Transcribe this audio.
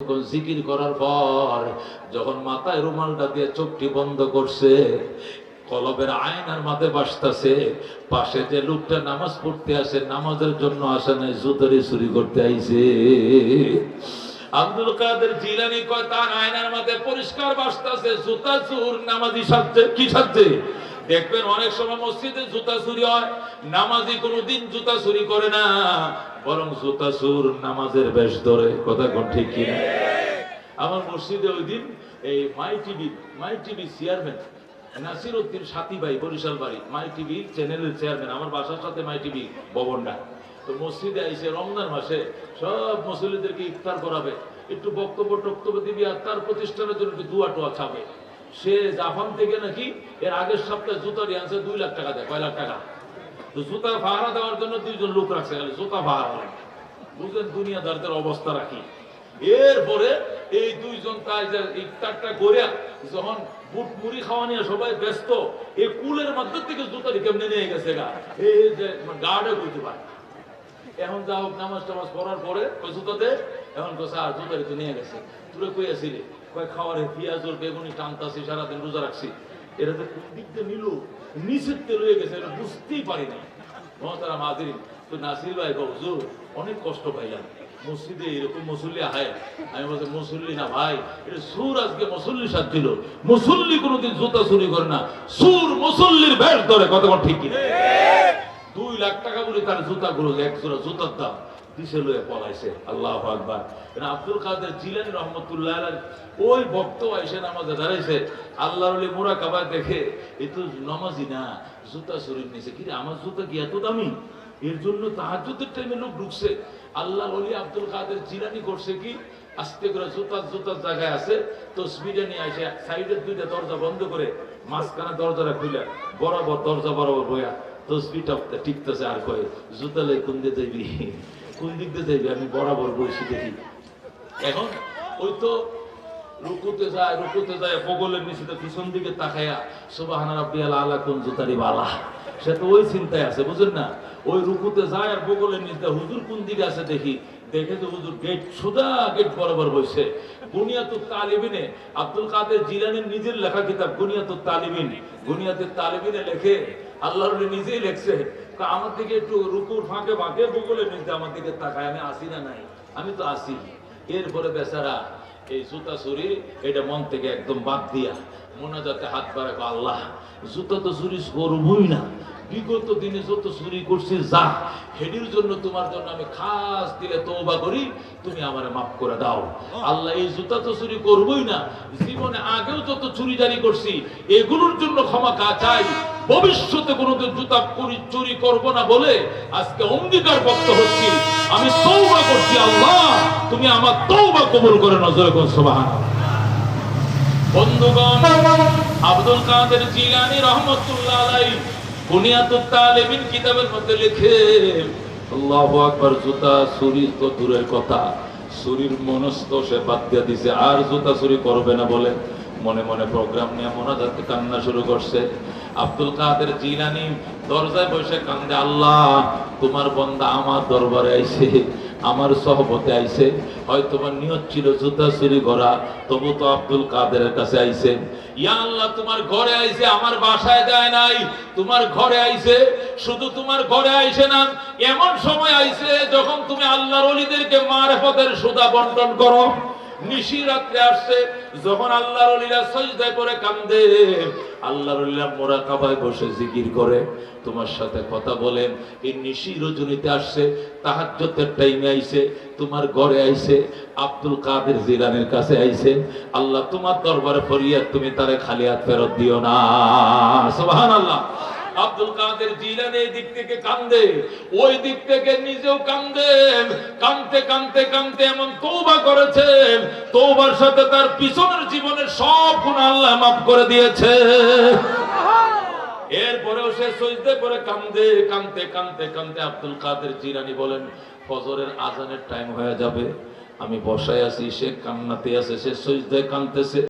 তখন জিকির করার পর, যখন মাথায় রুমালটা দিয়ে চোখটি বন্ধ করছে, কলবের আয়নার মাথায় বাসতাছে, পাশে যে লোকটা নামাজ পড়তে আসে, নামাজের জন্য আসে নাই, জুতরি চুরি করতে আইছে। আব্দুল কাদের জিলানি কয়, তার আয়নার মাথায় পরিষ্কার বাসতাছে, জুতা চুর, নামাজি সাজছে, কি সাজছে? দেখবেন অনেক সময় মসজিদে জুতা চুরি হয়, নামাজি কোনোদিন জুতা চুরি করে না, বরং জুতা চুর নামাজের বেশ ধরে, কথা কোন ঠিক কিনা? আমার মসজিদে ওই দিন এই My TV My TV chairman Nasir Uddin Barishal বাড়ি, মাই টিভি চ্যানেলের চেয়ারম্যান, আমার বাসার সাথে মাই টিভি ভবনটা। তো মসজিদে আইসে রমজান মাসে সব মুসলিমদেরকে ইফতার করাবে, একটু বক্তব্য টক্তব্য দিবি আর তার প্রতিষ্ঠানের জন্য একটু দুয়া টোয়া সে জাপান থেকে নাকি এর আগের সপ্তাহে জুতা দিয়ে আনছে দুই লাখ টাকা দেয়, কয় লাখ টাকা? তো জুতা ভাড়া দেওয়ার জন্য দুইজন লোক রাখছে খালি, জুতা ভাড়া বুঝলেন দুনিয়াদারদের অবস্থা রাখি এরপরে এই দুইজন তাই ইফতারটা যখন বুট মুড়ি খাওয়া নিয়ে সবাই ব্যস্ত এই কুলের মধ্যে থেকে জুতারি কেমনে নিয়ে গেছে গা? এই যে গার্ডে বুঝতে পারে এখন যা হোক, নামাজ টামাজ পরে কই জুতো এখন তো নিয়ে গেছে। তুই কই আসিলি কয় খাওয়ারে পেঁয়াজ ওর বেগুনি টানতাছি সারাদিন রোজা রাখছি। এটা তো কোন দিক দিয়ে নিল নিচের তেল হয়ে গেছে এটা বুঝতেই পারি না। মহতারা মাদির তো নাসির ভাই গো অনেক কষ্ট পাইলাম। মসজিদে এরকম মুসল্লি আহায় আমি বলছি মুসল্লি না ভাই এটা সুর আজকে মুসল্লি সাজছিল। মুসল্লি কোনোদিন জুতা চুরি করে না। সুর মুসল্লির বেশ ধরে কতক্ষণ ঠিক দুই লাখ টাকা বলে তার জুতা গুলো এক জোড়া জুতার দাম। দিশে পলাইছে? আল্লাহ আকবার। আব্দুল কাদের জিলানি রহমতুল্লাহ ওই ভক্ত আইসে নামাজে দাঁড়াইছে, আল্লাহর মোরা কাবা দেখে, এ তো নামাজি না, জুতা শরীর নিছে। কিরে আমার জুতা কি এত দামি? এর জন্য তাহাজ্জুদের টাইমে লোক ঢুকছে। আল্লাহ ওলি আব্দুল কাদের জিলানি করছে কি? আস্তে করে জুতার জুতার জায়গায় আছে তো স্পিডে নিয়ে আসে সাইডের দুইটা দরজা বন্ধ করে মাঝখানে দরজাটা খুলে বরাবর দরজা বরাবর বইয়া তসবিটা টিকতেছে আর কয়ে জুতালে কোন দিয়ে যাইবি? কোন দিক দিয়ে আমি বরাবর বসে দেখি। এখন ওই তো রুকুতে যায় রুকুতে যায়, বগলের নিচে পিছন দিকে তাকায়া সুবাহানা রাব্বিয়াল আলা কোন জুতারি বালা। সে তো ওই চিন্তায় আছে, বুঝেন না? ওই রুকুতে যায় আর বগলের নিচে হুজুর কোন দিকে আছে দেখি। দেখে তো হুজুর গেট সুদা গেট বরাবর বসে বুনিয়াতুত তালিবিনে আব্দুল কাদের জিলানির নিজের লেখা কিতাব বুনিয়াতুত তালিবিন। বুনিয়াতুত তালিবিনে লেখে, আল্লাহর নিজেই লেখছে আমার দিকে একটু রুকুর ফাঁকে ফাঁকে বগলের নিচে আমার দিকে তাকায়, আমি আসি না নাই? আমি তো আসি। এরপরে বেচারা এই জুতা চুরি এটা মন থেকে একদম বাদ দিয়া মনে যাতে হাত বাড়ে আল্লাহ, জুতা তো চুরি করবই না। বিগত দিনে যত চুরি করছি, যা, হেডির জন্য তোমার জন্য আমি খাস দিলে তওবা করি, তুমি আমার মাফ করে দাও। আল্লাহ, এই জুতা তো চুরি করবই না। জীবনে আগেও যত চুরি জারি করছি, এগুলোর জন্য ক্ষমা কা চাই। ভবিষ্যতে কোনোদিন জুতা করি চুরি করব না বলে আজকে অঙ্গীকার বক্ত হচ্ছি। আমি তৌবা করছি, আল্লাহ, তুমি আমার তৌবা কবুল করে নজরে কোন সুবহান বন্ধুগণ, আব্দুল কাদের জিলানী রহমতুল্লাহ আলাইহি বুনিয়াতুত তালিবিন কিতাবের মধ্যে লিখে, আল্লাহু আকবার, জুতা চুরি তো দূরের কথা। চুরির মনস্থ সে বাদ দিয়ে দিছে, আর জুতা চুরি করবে না বলে। মনে মনে প্রোগ্রাম নিয়ে মোনাজাতে কান্না শুরু করছে। আব্দুল কাদের জিলানি দরজায় বসে কান্দে, আল্লাহ, তোমার বন্দা আমার দরবারে আইছে, আমার সহবতে আইছে। হয়তো তোমার নিয়ত ছিল জুতা চুরি করা, তবু তো আব্দুল কাদের কাছে আইছে। ইয়া আল্লাহ, তোমার ঘরে আইছে, আমার বাসায় যায় নাই। তোমার ঘরে আইছে, শুধু তোমার ঘরে আইছে না, এমন সময় আইছে যখন তুমি আল্লাহর ওলিদেরকে মারফতের সুদা বন্টন করো। নিশি রাত্রে আসছে যখন আল্লাহর ওলিরা সজদায় পরে কান্দে, আল্লাহর ওলিরা মোরাকাবায় বসে জিকির করে, তোমার সাথে কথা বলেন এই নিশি রজনীতে আসছে তাহাজ্জতের টাইমে আইছে, তোমার ঘরে আইছে, আব্দুল কাদের জিলানের কাছে আইছে, আল্লাহ তোমার দরবারে ফরিয়াদ, তুমি তারে খালি হাত ফেরত দিও না। সুবহানাল্লাহ। আব্দুল কাদের জিলানি এই দিক থেকে কান্দে, ওই দিক থেকে নিজেও কান্দেন কানতে কানতে কানতে এমন তৌবা করেছেন তৌবার সাথে তার পিছনের জীবনের সব গুণ আল্লাহ মাফ করে দিয়েছে। এরপরেও সে সজদে করে কান্দে, কানতে কানতে কানতে আব্দুল কাদের জিলানি বলেন, ফজরের আজানের টাইম হয়ে যাবে, আমি বসায় আছি, সে কান্নাতে আছে, সে সজদে কানতেছে।